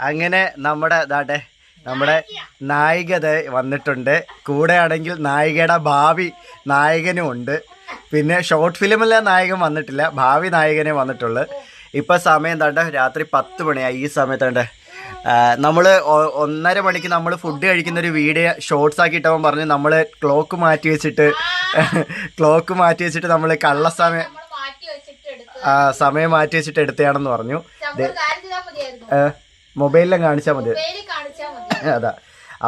അങ്ങനെ നമ്മുടെ ഇതാട്ടെ നമ്മുടെ നായികത വന്നിട്ടുണ്ട്. കൂടെയാണെങ്കിൽ നായികയുടെ ഭാവി നായകനും ഉണ്ട്. പിന്നെ ഷോർട്ട് ഫിലിമിലെ നായകൻ വന്നിട്ടില്ല ഭാവി നായകനെ വന്നിട്ടുള്ളു. ഇപ്പൊ സമയം തണ്ട രാത്രി പത്ത് മണിയായി. ഈ സമയത്തണ്ട് നമ്മൾ ഒന്നര മണിക്ക് നമ്മൾ ഫുഡ് കഴിക്കുന്ന ഒരു വീഡിയോ ഷോർട്സ് ആക്കിയിട്ടവൻ പറഞ്ഞു നമ്മൾ ക്ലോക്ക് മാറ്റി വെച്ചിട്ട് ക്ലോക്ക് മാറ്റി വെച്ചിട്ട് നമ്മൾ കള്ള സമയം സമയം മാറ്റി വെച്ചിട്ട് എടുത്തയാണെന്ന് പറഞ്ഞു. മൊബൈലിലും കാണിച്ചാൽ മതി. അതാ.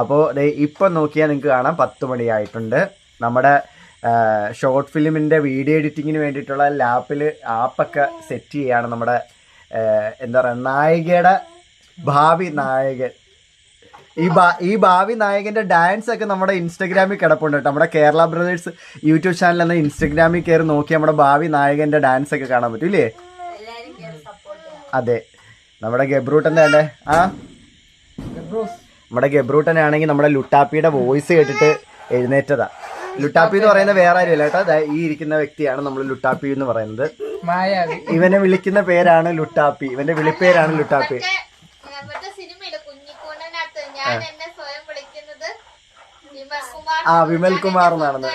അപ്പോൾ ഇപ്പം നോക്കിയാൽ നിങ്ങൾക്ക് കാണാം. പത്ത് മണിയായിട്ടുണ്ട്. നമ്മുടെ ഷോർട്ട് ഫിലിമിന്റെ വീഡിയോ എഡിറ്റിങ്ങിന് വേണ്ടിയിട്ടുള്ള ലാപ്പിൽ ആപ്പൊക്കെ സെറ്റ് ചെയ്യാണ് നമ്മുടെ എന്താ പറയുക നായികയുടെ ഭാവി നായകൻ. ഈ ഭാ ഈ ഭാവി നായകന്റെ ഡാൻസ് ഒക്കെ നമ്മുടെ ഇൻസ്റ്റഗ്രാമിൽ കിടപ്പുണ്ട് കേട്ടോ. നമ്മുടെ കേരള ബ്രദേഴ്സ് യൂട്യൂബ് ചാനൽ എന്ന ഇൻസ്റ്റഗ്രാമിൽ കയറി നോക്കി നമ്മുടെ ഭാവി നായകന്റെ ഡാൻസ് ഒക്കെ കാണാൻ പറ്റും ഇല്ലേ? അതെ. നമ്മുടെ ഗബ്രൂട്ടന്റെ അല്ലേ? ആ? നമ്മുടെ ഗബ്രൂട്ടനെ ആണെങ്കിൽ നമ്മുടെ ലുട്ടാപ്പിയുടെ വോയിസ് കേട്ടിട്ട് എഴുന്നേറ്റതാ. ലുട്ടാപ്പി എന്ന് പറയുന്നത് വേറെ ആരും കേട്ടോ. ഈ ഇരിക്കുന്ന വ്യക്തിയാണ് നമ്മൾ ലുട്ടാപ്പി എന്ന് പറയുന്നത്. മായാവി. ഇവനെ വിളിക്കുന്ന പേരാണ് ലുട്ടാപ്പി. ഇവന്റെ വിളിപ്പേരാണ് ലുട്ടാപ്പി. ആ വിമൽ കുമാർ സിനിമയിൽ ഞാൻ എന്നെ സ്വയം വിളിക്കുന്നത് വിമൽകുമാർ ആ, വിമൽകുമാർ എന്നാണെന്ന്.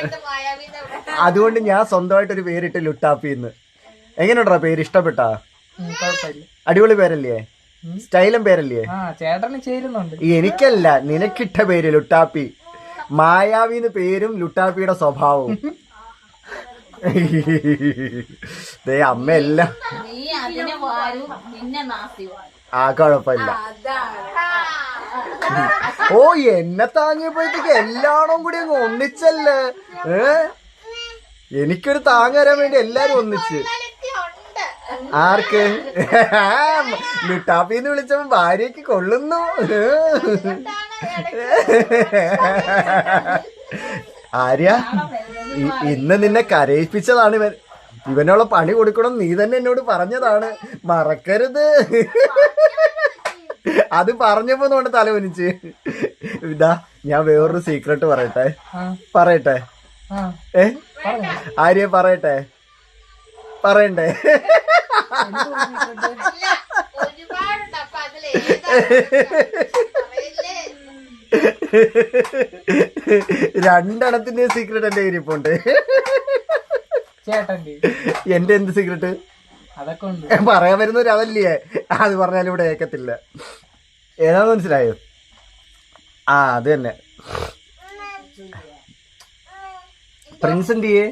അതുകൊണ്ട് ഞാൻ സ്വന്തമായിട്ട് ഒരു പേരിട്ട് ലുട്ടാപ്പി എന്ന് എങ്ങനെയുണ്ടാ പേര് ഇഷ്ടപ്പെട്ടാ? അടിപൊളി പേരല്ലേ? സ്റ്റൈലും പേരല്ലേ? ആ ചേട്ടന് ചേരുന്നുണ്ട്. എനിക്കല്ല നിനക്കിട്ട പേര് ലുട്ടാപ്പി. മായാവിന്ന് പേരും ലുട്ടാപ്പിയുടെ സ്വഭാവവും. ദേ അമ്മയെല്ലാം. ആ കുഴപ്പമില്ല. ഓ എന്നെ താങ്ങിയപ്പോഴത്തേക്ക് എല്ലാണും കൂടി അങ്ങ് ഒന്നിച്ചല്ലേ? ഏ? എനിക്കൊരു താങ്ങരാൻ വേണ്ടി എല്ലാരും ഒന്നിച്ച്. ആർക്ക്? ലുട്ടാപ്പിന്ന് വിളിച്ചപ്പോ ഭാര്യക്ക് കൊള്ളുന്നു. ആര്യ ഇന്ന് നിന്നെ കരയിപ്പിച്ചതാണ് ഇവൻ. ഇവനുള്ള പണി കൊടുക്കണം നീ തന്നെ എന്നോട് പറഞ്ഞതാണ്. മറക്കരുത്. അത് പറഞ്ഞപ്പോ കൊണ്ട് തലവനിച്ച് ഇതാ ഞാൻ വേറൊരു സീക്രട്ട് പറയട്ടെ. പറയട്ടെ. ഏ? ആര്യ പറയട്ടെ. പറയണ്ടേ? ഒരുപാടുണ്ട്. അപ്പൊ അതിലെ രണ്ടെണ്ണത്തിന്റെ സീക്രട്ട് എന്റെ കയ്യിൽ ചേട്ടന്റെ എന്റെ എന്ത് സീക്രട്ട് അതൊക്കെ ഉണ്ട്. പറയാൻ വരുന്നവര് അതല്ലേ? അത് പറഞ്ഞാലും ഇവിടെ ഏക്കത്തില്ല. ഏതാന്ന് മനസ്സിലായോ? ആ അത് തന്നെ. പ്രിൻസ് എന്ത് ചെയ്യേ?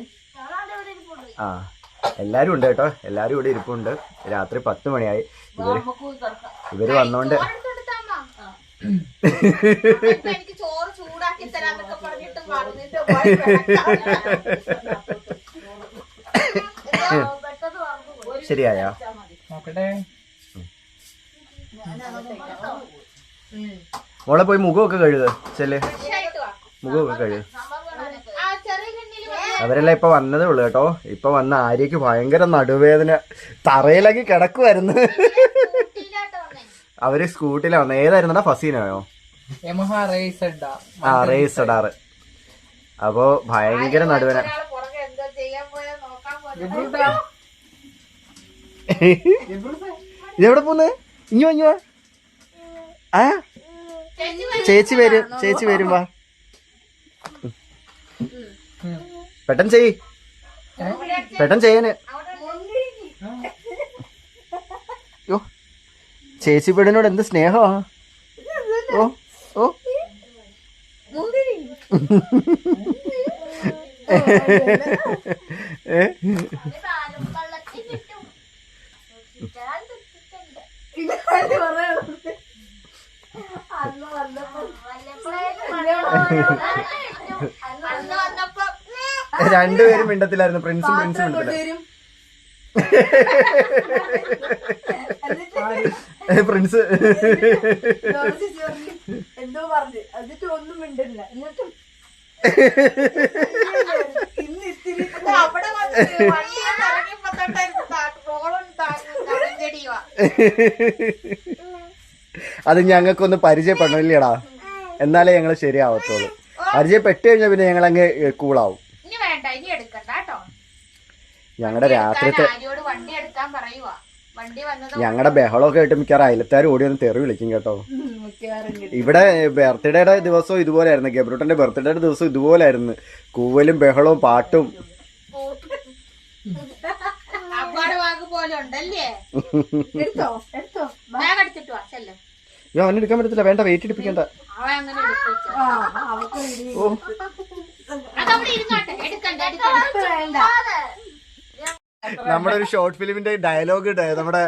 ആ. എല്ലാരും ഉണ്ട് കേട്ടോ. എല്ലാരും ഇവിടെ ഇരിപ്പുണ്ട്. രാത്രി പത്ത് മണിയായി. ഇവർ ഇവർ വന്നോണ്ട് ശരിയായോ? മോളെ പോയി മുഖമൊക്കെ കഴുകുക ചെല്ല്. മുഖമൊക്കെ കഴുക ആ ചെറിയ കിണ്ണിൽ വെള്ളം അവരെല്ലാം ഇപ്പൊ വന്നതേ ഉള്ളു കേട്ടോ. ഇപ്പൊ വന്ന ആര്യക്ക് ഭയങ്കര നടുവേദന. തറയിലാക്കി കിടക്കുമായിരുന്നു അവർ സ്കൂട്ടിലാ വന്നത് ഏതായിരുന്നാ ഫസീനയോ? ആ റേസ് ഇടാറ് അപ്പോ ഭയങ്കര നടുവേന ഒരാൾ പുറകെ എന്തോ ചെയ്യാൻ പോയാ നോക്കാൻ പോയി ഇതെവിടെ പോന്ന്? ഇഞ്ഞു ഇഞ്ഞു. ആ? ചേച്ചി വരും. ചേച്ചി വരും വാ. പെട്ടെന്ന് ചെയ് പെട്ടെന്ന് ചെയ്യാന്. യോ. ചേച്ചി പെടിനോട് എന്ത് സ്നേഹമാ? ഓ ഓ. ഏ? കള്ളത്തിൽ കിട്ടും ഞാൻ തെറ്റിട്ടുണ്ട്. അന്ന് വന്നപ്പോ രണ്ടുപേരും മിണ്ടത്തിലായിരുന്നു പ്രിൻസും പ്രിൻസും മിണ്ടത്തില്ല. പ്രിൻസ് എന്തോ പറഞ്ഞു. എന്നിട്ട് ഒന്നും മിണ്ടില്ല. എന്നിട്ടും ഇന്ന് ഇത്തിരി അവിടെ. അത് ഞങ്ങൾക്കൊന്ന് പരിചയപ്പെടണം ഇല്ലടാ എന്നാലേ ഞങ്ങൾ ശരിയാവത്തുള്ളൂ. പരിചയപ്പെട്ട് കഴിഞ്ഞാൽ പിന്നെ ഞങ്ങൾ അങ്ങ് കൂളാവും ഇനി വേണ്ട ഇനി എടുക്കണ്ട കേട്ടോ. ഞങ്ങളുടെ രാത്രിത്തെ ആര്യോട് വണ്ടി എടുക്കാൻ പറയുവാ. വണ്ടി വന്നത് ഞങ്ങളുടെ ബഹളമൊക്കെ ആയിട്ട് മിക്കവാറും അയലത്താർ ഓടി വന്ന് തെറി വിളിക്കും കേട്ടോ. ഇവിടെ ബർത്ത്ഡേയുടെ ദിവസവും ഇതുപോലെയായിരുന്നു ഗബ്രൂട്ടന്റെ ബർത്ത്ഡേയുടെ ദിവസം ഇതുപോലായിരുന്നു കൂവലും ബഹളവും പാട്ടും. അയ്യോ അവനെ എടുക്കാൻ പറ്റത്തില്ല വേണ്ട വെയിറ്റ് എടുപ്പിക്കണ്ട. ഓ. നമ്മുടെ ഒരു ഷോർട്ട് ഫിലിമിന്റെ ഡയലോഗ് നമ്മുടെ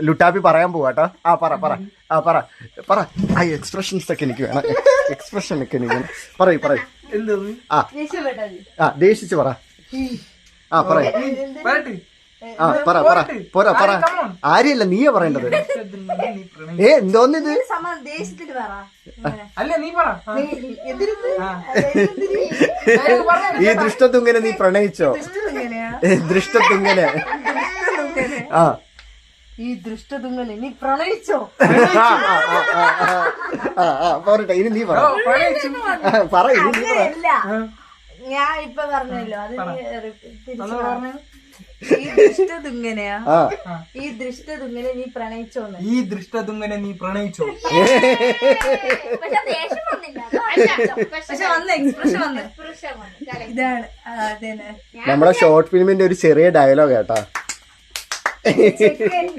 ലുട്ടാപ്പി പറയാൻ പോവാട്ടോ ആ പറ പറ. ആ പറ. പറ. ആ എക്സ്പ്രഷൻസ് ഒക്കെ എനിക്ക് വേണം. എക്സ്പ്രഷൻ ഒക്കെ എനിക്ക് വേണം. പറയൂ പറയൂ. ആ. ആ ദേഷിച്ച് പറ. ആ പറയൂ. ആ പറ പറ. പോരാ പറ. ആരെയല്ല നീയാ പറയേണ്ടത്? ഏ എന്തോന്നിത്? അല്ല നീ പറ? ഈ ദൃഷ്ടത്തുങ്ങനെ നീ പ്രണയിച്ചോ ദൃഷ്ടത്തുങ്ങനെ ദൃഷ്ടതുങ്ങനെ. ആ ഈ ദൃഷ്ടതുങ്ങനെ നീ പ്രണയിച്ചോ പോരട്ടെ ഇനി നീ പറ ഓ, പറ ഇനി നീ പറ ഞാൻ ഇപ്പൊ പറഞ്ഞല്ലോ അത് ഈ ദൃഷ്ടതുങ്ങനെയാ? ആ. ഈ ദൃഷ്ടതുങ്ങനെ നീ പ്രണയിച്ചോന്ന്. ഈ ദൃഷ്ടതുങ്ങനെ നീ പ്രണയിച്ചോ? പക്ഷെ ദേഷ്യം വന്നില്ല. പക്ഷെ വന്ന എക്സ്പ്രഷൻ വന്ന് പുരുഷൻ വന്നു. correct. ഇതാണ്. ആ, അതന്നെ നമ്മുടെ ഷോർട്ട് ഫിലിമിന്റെ ഒരു ചെറിയ ഡയലോഗ് കേട്ടാ. ചെക്കൻ